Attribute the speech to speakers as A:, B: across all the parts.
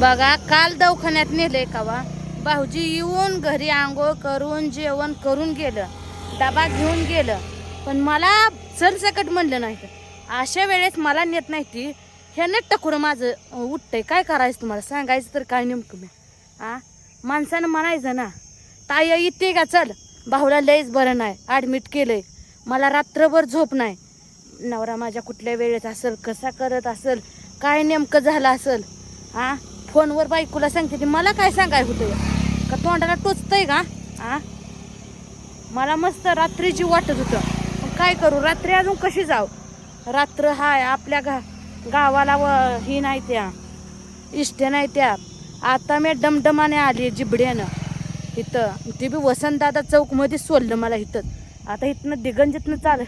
A: बघा काल दवाखान्यात नेले कावा भाऊजी येऊन घरी आंघोळ करून जेवण करून गेलं. डबा घेऊन गेलं. पण मला सरसकट म्हणलं नाही अशा वेळेस मला नेत नाही ती. ह्याने टकुरं माझं उठतंय. काय करायचं तुम्हाला? सांगायचं तर काय नेमकं मी? आ? माणसानं म्हणायचं ना ताई येते का? चल. भाऊला लयच बरं नाही. ॲडमिट केलंय. मला रात्रभर झोप नाही. नवरा माझ्या कुठल्या वेळेत असेल कसा करत असेल काय नेमकं झालं असेल? हां फोनवर बायकोला सांगते ती मला काय सांगाय होतं का तोंडाला टोचतंय का? आ? मला मस्त रात्रीची वाटत होतं. पण काय करू रात्री अजून कशी जाऊ? रात्र हाय आपल्या गा गावाला व ही नाही त्या. इष्टे नाही त्या. आता मी डमडमाने आली जिबड्यानं. इथं. ते बी वसंतदादा चौकमध्ये सोडलं मला इथं. आता इथनं दिगंजीतनं चाल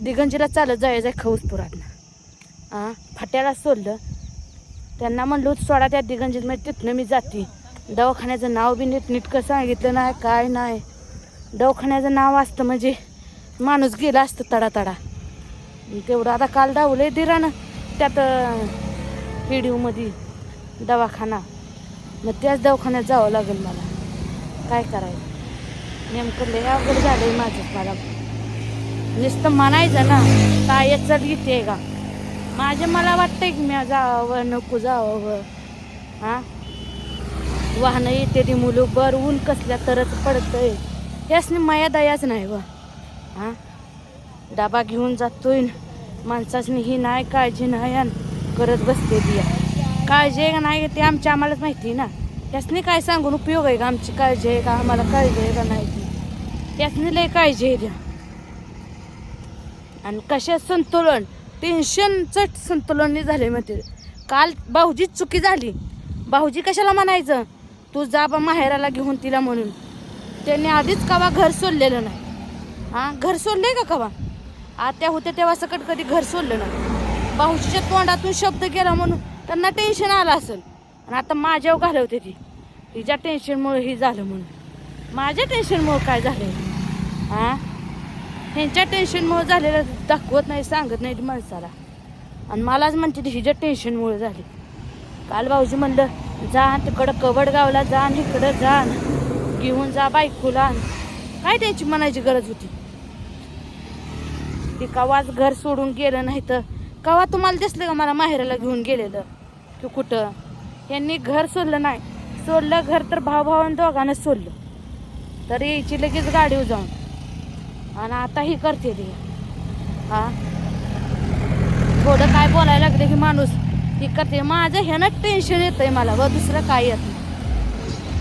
A: दिगंजीला चालत जायचं आहे खौसपुरातनं फाट्याला सोडलं. त्यांना म्हणलं सोडा त्या दिगंजीत म्हणजे तिथनं मी जाते. दवाखान्याचं नाव बी नीट नीटकं सांगितलं नाही काय नाही. दवाखान्याचं नाव असतं म्हणजे माणूस गेला असतं तडा तडा तेवढं आता काल डावलंय दिरानं त्यात व्हिडिओमध्ये दवाखाना. मग त्याच दवाखान्यात जावं लागेल मला. काय करायचं? नेमकं लय अवघड झालं आहे माझं. मला नुसतं म्हणायचं ना काय चल येते का माझ्या मला वाटतंय की मी जावं नको जावं. हा? वाहनं येते ती मुलं बर ऊन कसल्या तरच पडतंय. त्यासनी माया दयाच नाही व हा? डबा घेऊन जातोय माणसासनी ही नाही काळजी नाही करत बसते ती. काळजी आहे का नाही ते आमच्या आम्हालाच माहिती आहे ना. त्यासनी काय सांगून उपयोग आहे का? आमची काळजी आहे का? आम्हाला काळजी आहे का नाही ती? त्यासनी लय काळजी आहे द्या आणि कशा संतुलन? टेन्शनचं संतुलन नाही झाले म्हणते. काल भाऊजीच चुकी झाली. भाऊजी कशाला म्हणायचं? तू जा बा माहेराला घेऊन तिला म्हणून. त्यांनी आधीच कवा घर सोडलेलं नाही. हां घर सोडले का कवा? आत्या होत्या तेव्हा सकट कधी घर सोडलं नाही. भाऊजीच्या तोंडातून शब्द गेला म्हणून त्यांना टेन्शन आलं असेल. आणि आता माझ्यावर घालवते ती. हिच्या टेन्शनमुळे हे झालं म्हणून. माझ्या टेन्शनमुळे काय झालं हां? ह्यांच्या टेन्शनमुळे झालेलं दाखवत नाही सांगत नाही माणसाला. आणि मलाच म्हणते हिच्या टेन्शनमुळे झाली. काल भाऊजी म्हणलं जा तिकडं कवडगावला जा आणि इकडं जा आणि घेऊन जा बायकोला आण. काय त्यांची म्हणायची गरज होती? ती कवाच घर सोडून गेलं नाही तर कवा तुम्हाला दिसलं का मला माहेराला घेऊन गेलेलं? की कुठं? यांनी घर सोडलं नाही. सोडलं घर तर भाऊ भावानं दोघांना सोडलं. तर यायची लगेच गाडीवर जाऊन आणि आता ही करते ती. हा? थोडं काय बोलायला लागते की माणूस ही करते. माझं ह्यानं टेन्शन येतंय मला व दुसरं काय येत नाही.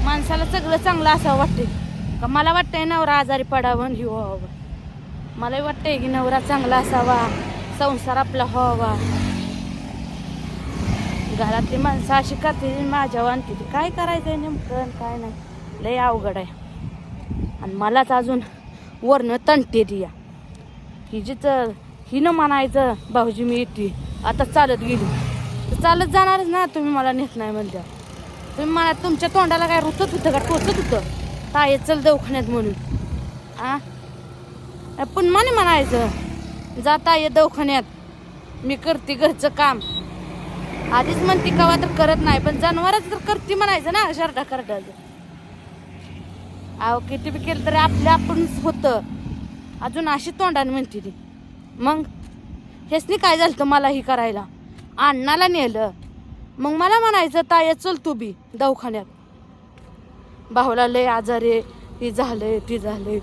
A: माणसाला सगळं चांगलं असावं वाटते का मला वाटतंय नवरा आजारी पडावं आणि हे व्हावं. मलाही वाटतंय की नवरा चांगला असावा संसार आपला व्हावा. घरातली माणसं अशी करते माझ्या आणते ती. काय करायचंय नेमकं आणि काय नाही. लय अवघड आहे. आणि मलाच अजून वरनं तणते दिया. या हिजीचं हिनं म्हणायचं भाऊजी मी येते आता चालत गेली. तर चालत जाणारच ना तुम्ही मला नेत नाही म्हणल्या तुम्ही मला तुमच्या तोंडाला काय रुतत होतं का? टोचत होतं? ताये चल दवाखान्यात म्हणून. आ? पण म्हणे म्हणायचं जाता ये दवाखान्यात. मी करते घरचं काम. आधीच म्हणते कवा तर करत नाही पण जनावरच तर करते म्हणायचं ना शरडा करडाचं अहो किती बी केलं तरी आपल्या आपण होतं. अजून अशी तोंडाने म्हणते ती. मग हेच काय झालं तर मला ही करायला? अण्णाला नेलं. मग मला म्हणायचं ताय चल तू बी दवाखान्यात. भाऊला लय आजार आहे. ती झालंय ती झालंय.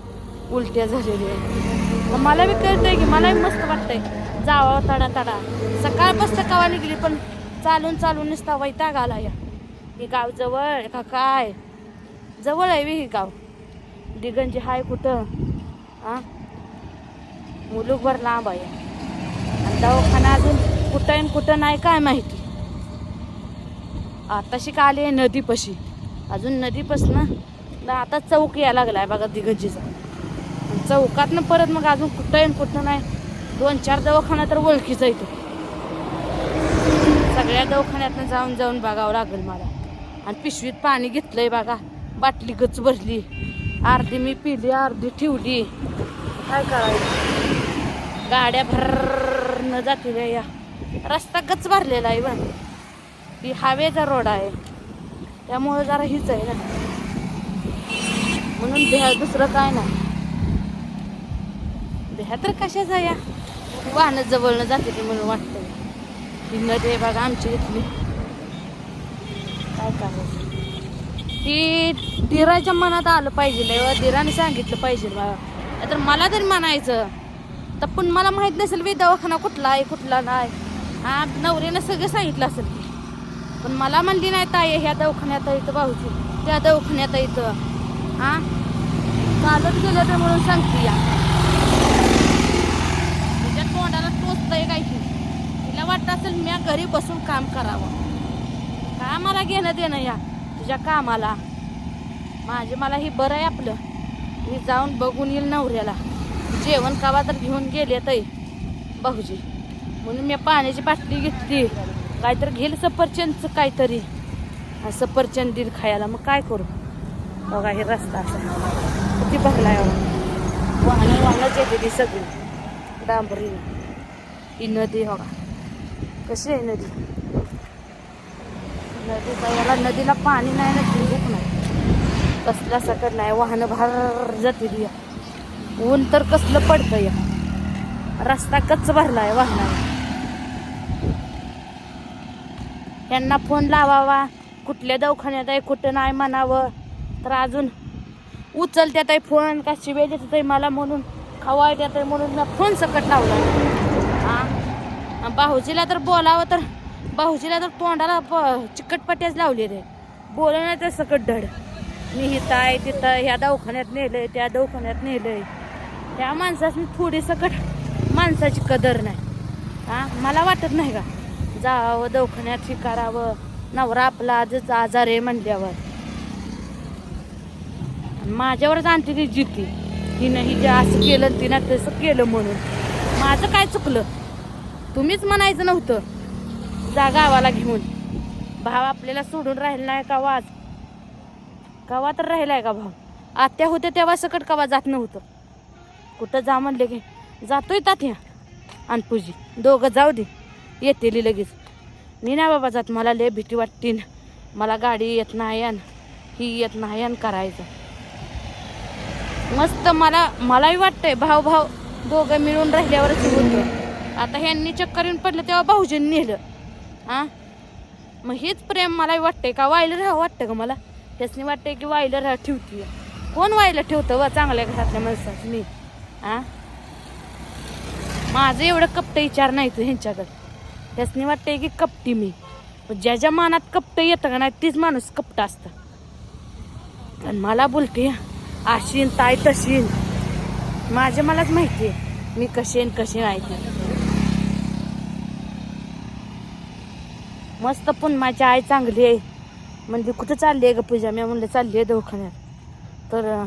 A: उलट्या झालेल्या मला बी कळतंय की मलाही मस्त वाटतंय. जावं तडा तडा. सकाळपासून कवा निघली पण चालून चालून नुसता वैताग आला या. हे गाव जवळ आहे का काय? जवळ आहे बी हे गाव. दिगंजी हाय कुठं? हा मुलूकभर लांब आहे. आणि दवाखाना अजून कुठं आहे कुठं नाही काय माहिती. आताशी का आली आहे नदीपाशी? अजून नदीपासनं आता चौक यायला लागलाय बघा दिगंजीचा. आणि चौकातनं परत मग अजून कुठं आहे कुठं नाही. दोन चार दवाखाना तर ओळखीचा येतो सगळ्या दवाखान्यातनं जाऊन जाऊन बघावं लागेल मला. आणि पिशवीत पाणी घेतलंय बघा. बाटली गच भरली. अर्धी मी पिली अर्धी ठेवली. काय करायचं? गाड्या भर जातील या. रस्ता गच भरलेला आहे बा ही हवेचा रोड आहे. त्यामुळं जरा हीच आहे ना. म्हणून भ्या दुसरं काय नाही. भ्या तर कशाच या? वाहनं जवळनं जाते ते म्हणून वाटतं ही नदी बघा आमची इथली. काय करायचं? की दिराच्या मनात आलं पाहिजे धीराने सांगितलं पाहिजे बाबा तर मला तरी म्हणायचं तर पण मला माहीत नसेल बी दवाखाना कुठला आहे कुठला नाही. हा नवऱ्यानं सगळं सांगितलं असेल की. पण मला म्हणली नाही ताई ह्या दवाखान्यात येतं इथं भाऊची त्या दवाखान्यात येतं इथं. हा? चालत गेलं तर म्हणून सांगते या. तिच्या तोंडाला टोचतंय काय की तिला वाटत असेल मी घरी बसून काम करावं. का मला घेणं देणं या? तुझ्या कामाला. माझे मला हे बरं आहे आपलं. मी जाऊन बघून येईल नवऱ्याला. जेवण कावा तर घेऊन गेले ताई भाऊजी. म्हणून मी पाण्याची बाटली घेतली. काहीतरी घेईल सफरचंदचं काहीतरी. सफरचंद दिल खायला. मग काय करू? बघा हे रस्ता असा. किती भरलाय बघा. वाहनं वाहनच येते ती सगळी. डांबरी ही नदी बघा. कशी आहे नदी? नदीचा याला नदीला पाणी नाही ना झुंबूक नाही. कसला सकट नाही वाहनं भार जाते या ऊन तर कसलं पडतं या रस्ता कच्च भरला आहे वाहनाला यांना फोन लावावा. कुठल्या दवाखान्यात आहे कुठं नाही म्हणावं. तर अजून उचलत्यात आहे फोन का शिवे देतात आहे मला म्हणून खवाय देत आहे म्हणून फोन सकट लावला हां? भाऊजीला तर बोलावं तर भाऊजीला तर तोंडाला प- चिकटपट्ट्याच लावले रे. बोलणं तर सकट धड. मी इथं आहे तिथं ह्या दवाखान्यात नेलंय त्या दवाखान्यात नेलंय. त्या माणसाची थोडी सकट माणसाची कदर नाही. हा? मला वाटत नाही का? जावं दवाखान्यात शिकारावं नवरा आपला आजच आजार आहे म्हणल्यावर. माझ्यावरच आणते ती जिती हिनं ही जे असं केलं तिनं तसं केलं म्हणून. माझं काय चुकलं? तुम्हीच म्हणायचं नव्हतं. जा गावाला घेऊन. भाव आपल्याला सोडून राहिला नाही का वाज? कवा तर राहिलाय का भाऊ आत्या होत्या तेव्हा सकट कवा जात नव्हतं. कुठं जा म्हणले की जातोय तात्या. आणि पूजी दोघं जाऊ दे. येतेली लगेच. मी नाही बाबा जात मला लय भीती वाटते ना. मला गाडी येत नाही आणि ही येत नाही आणि करायचं. मस्त मला मलाही वाटतंय भाऊ भाऊ दोघं मिळून राहिल्यावरच होतं. आता ह्यांनी चक्कर येऊन पडलं तेव्हा भाऊजींनी नेलं. हां? मग हेच प्रेम मलाही वाटतंय का? वायलं राहावं वाटतं का मला? त्याचनी वाटतंय की वायलं राहा ठेवते. कोण व्हायला ठेवतं व चांगल्या घरातल्या माणसाचं? मी. हां? माझं एवढं कपट विचार नाही तू ह्यांच्याकडे. त्याचनी वाटतंय की कपटी मी. पण ज्या मनात कपट येतं का नाही तीच माणूस कपट असतं. आणि मला बोलते आशीन ताय तशीन. माझे मलाच माहिती आहे मी कशी कशी आहे मस्त पण माझी आई चांगली आहे. म्हणजे कुठं चालली आहे ग पूजा? मी म्हणलं चालली आहे दवाखान्यात. तर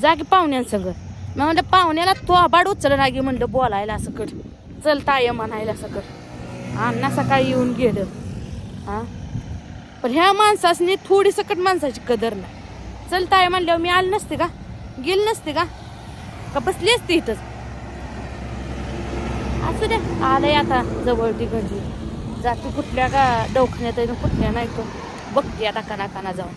A: जा की पाहुण्यांसंग. मी म्हणलं पाहुण्याला तो आबाड उचल लागे म्हणलं बोलायला असं कर. चल ताय म्हणायला असं कर. अण्णा सकाळी येऊन गेलं. हां? पण ह्या माणसासनी थोडी सकट माणसाची कदर नाही. चल ताय म्हणल्यावर मी आलं नसते का? गेली नसते का? का बसली असते इथंच असू द्या आलंय आता जवळ ती जाते कुठल्या का दवाखान्यात आहे कुठल्या नाही तो बघते आता काना काना जाऊन.